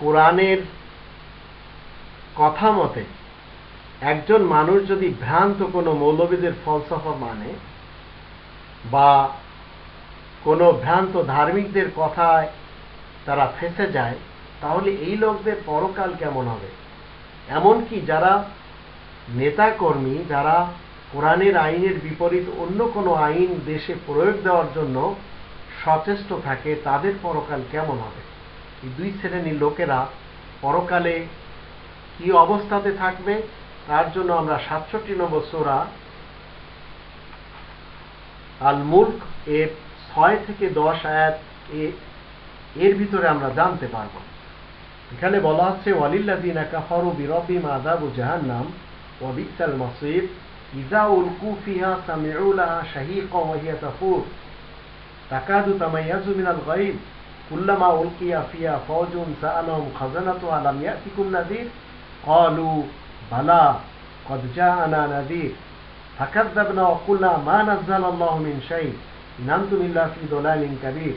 কোরআনের কথা মতে, একজন মানুষ যদি ভ্রান্ত কোনো মৌলবীদের ফলসফা মানে বা কোনো ভ্রান্ত ধার্মিকদের কথায় তারা ফেসে যায়, তাহলে এই লোকদের পরকাল কেমন হবে? এমনকি যারা নেতাকর্মী, যারা কোরআনের আইনের বিপরীত অন্য কোনো আইন দেশে প্রয়োগ দেওয়ার জন্য সচেষ্ট থাকে, তাদের পরকাল কেমন হবে? এই দুই শ্রেণির লোকেরা পরকালে কি অবস্থাতে থাকবে, তার জন্য আমরা সাতষট্টি নম্বর সোরা আল মুল্ক এর ছয় থেকে দশ আয়াত এর ভিতরে আমরা জানতে পারব। এখানে বলা হচ্ছে ওয়ালিল্লাদিনা কাফারু বিরবিম আদাবু জাহান্নাম ওয়াবিসাল মাসির إذا ألقوا فيها سمعوا لها شهيقا وهي تفور. تكاد تميز من الغيظ. كلما ألقي فيها فوج سألهم خزنتها لم يأتكم نذير؟ قالوا بلى قد جاءنا نذير. فكذبنا وقلنا ما نزل الله من شيء إن أنتم إلا في ضلال كبير.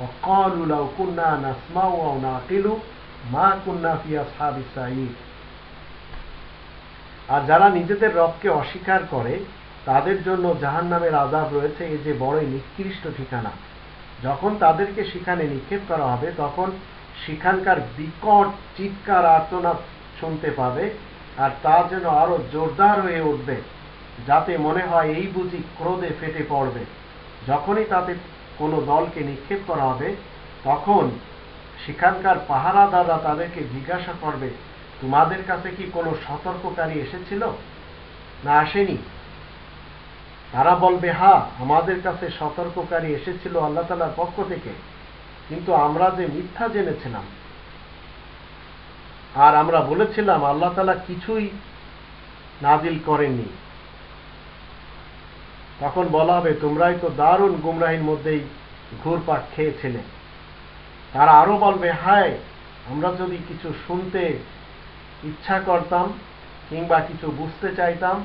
وقالوا لو كنا نسمع أو نعقل ما كنا في أصحاب السعير. আর যারা নিজেদের রবকে অস্বীকার করে, তাদের জন্য জাহান নামের আজাব রয়েছে এই যে বড়ই নিকৃষ্ট ঠিকানা। যখন তাদেরকে সেখানে নিক্ষেপ করা হবে, তখন সেখানকার বিকট চিৎকার, আর্তনাদ শুনতে পাবে আর তা যেন আরও জোরদার হয়ে উঠবে, যাতে মনে হয় এই বুঝি ক্রোধে ফেটে পড়বে। যখনই তাতে কোনো দলকে নিক্ষেপ করা হবে, তখন সেখানকার পাহারাদাররা তাদেরকে জিজ্ঞাসা করবে তোমাদের কাছে কি কোনো সতর্ককারী এসেছিল? না আসেনি। তারা বলবে, হা, আমাদের কাছে সতর্ককারী এসেছিল আল্লাহ তালার পক্ষ থেকে। কিন্তু আমরা যে মিথ্যা জেনেছিলাম, আর আমরা বলেছিলাম আল্লাহ তালা কিছুই নাজিল করেননি। তখন বলা হবে, তোমরাই তো দারুণ গুমরাহির মধ্যেই ঘুরপাক খেয়েছিলে। তারা আরও বলবে, হায়, আমরা যদি কিছু শুনতে ইচ্ছা করতাম কিংবা কিছু বুঝতে চাইতাম,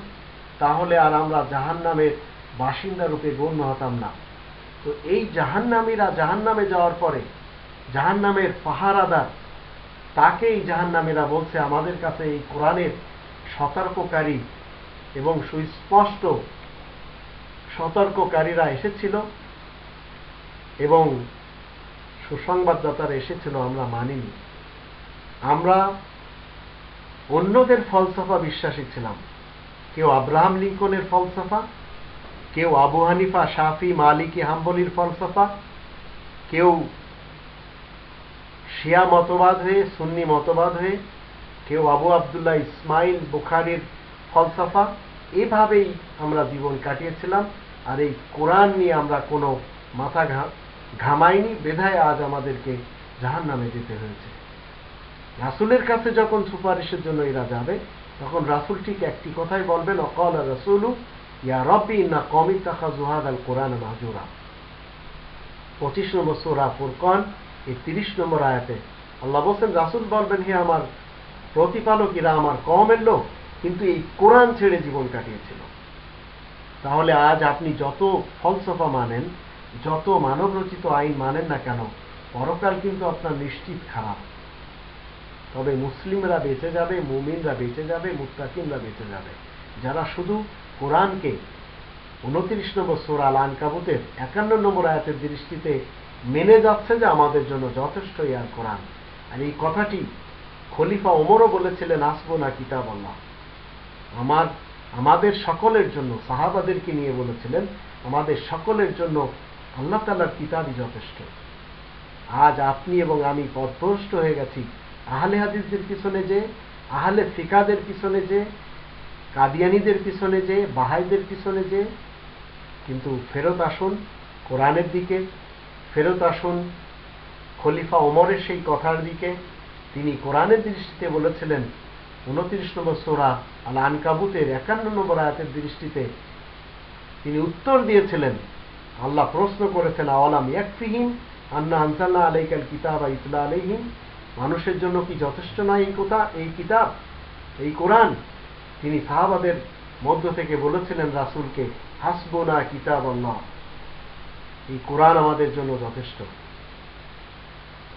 তাহলে আর আমরা জাহান নামের বাসিন্দা রূপে গণ্য হতাম না। তো এই জাহান্নামীরা জাহান নামে যাওয়ার পরে জাহান নামের পাহারাদার, তাকেই জাহান্নামীরা বলছে, আমাদের কাছে এই কোরআনের সতর্ককারী এবং সুস্পষ্ট সতর্ককারীরা এসেছিল এবং সুসংবাদদাতারা এসেছিল, আমরা মানিনি। আমরা অন্যদের ফলসফা বিশ্বাসী ছিলাম। কেউ আব্রাহাম লিঙ্কনের ফলসফা, কেউ আবু হানিফা, শাফি, মালিকি, হাম্বলির ফলসফা, কেউ শিয়া মতবাদ হয়ে, সুন্নি মতবাদ হয়ে, কেউ আবু আবদুল্লাহ ইসমাইল বুখারির ফলসফা। এভাবেই আমরা জীবন কাটিয়েছিলাম আর এই কোরআন নিয়ে আমরা কোনো মাথা ঘামাইনি। বেধায় আজ আমাদেরকে জাহান নামে যেতে হয়েছে। রাসুলের কাছে যখন সুপারিশের জন্য এরা যাবে, তখন রাসুল ঠিক একটি কথাই বলবেন, অকল রসুলু, ইয়া রব্বি না কমি তাখা জুহাদ আল কোরআন মাজুরা। পঁচিশ নম্বর সোরা ফুরকন, এই তিরিশ নম্বর আয়াতে আল্লাহ বলছেন, রাসুল বলবেন, হে আমার প্রতিপালক, এরা আমার কমের লোক, কিন্তু এই কোরআন ছেড়ে জীবন কাটিয়েছিল। তাহলে আজ আপনি যত ফলসফা মানেন, যত মানব রচিত আইন মানেন না কেন, পরকাল কিন্তু আপনার নিশ্চিত খারাপ। তবে মুসলিমরা বেঁচে যাবে, মুমিনরা বেঁচে যাবে মুস্তাকিমরা বেঁচে যাবে। যারা শুধু কোরআনকে উনত্রিশ নম্বর সোরাল আনকাবুতের একান্ন নম্বর আয়াতের দৃষ্টিতে মেনে যাচ্ছে যে আমাদের জন্য যথেষ্ট ইয়ার কোরআন। আর এই কথাটি খলিফা ওমরও বলেছিলেন আসব না কিতাব আল্লাহ আমার, আমাদের সকলের জন্য, সাহাবাদেরকে নিয়ে বলেছিলেন, আমাদের সকলের জন্য আল্লাহ তালার কিতাবই যথেষ্ট। আজ আপনি এবং আমি পথভ্রষ্ট হয়ে গেছি। আহলে হাদিসদের পিছনে যে, আহলে ফিকাদের পিছনে যে, কাদিয়ানিদের পিছনে যে, বাহাইদের পিছনে যে, কিন্তু ফেরত আসুন কোরআনের দিকে, ফেরত আসুন খলিফা ওমরের সেই কথার দিকে, তিনি কোরআনের দৃষ্টিতে বলেছিলেন, উনত্রিশ নম্বর সোরা আল আনকাবুতের একান্ন নম্বর আয়াতের দৃষ্টিতে, তিনি উত্তর দিয়েছিলেন, আল্লাহ প্রশ্ন করেছেন, আওয়ালাম ইয়াকফিহিম আন্না আনসাল্লাহ আলাইকাল কিতাব ইতলা আলাইহিম? মানুষের জন্য কি যথেষ্ট নয় এই কোথা? এই কিতাব, এই কোরআন? তিনি সাহাবাদের মধ্য থেকে বলেছিলেন রাসুলকে, হাসবোনা কিতাব আল্লাহ এই কোরআন আমাদের জন্য যথেষ্ট।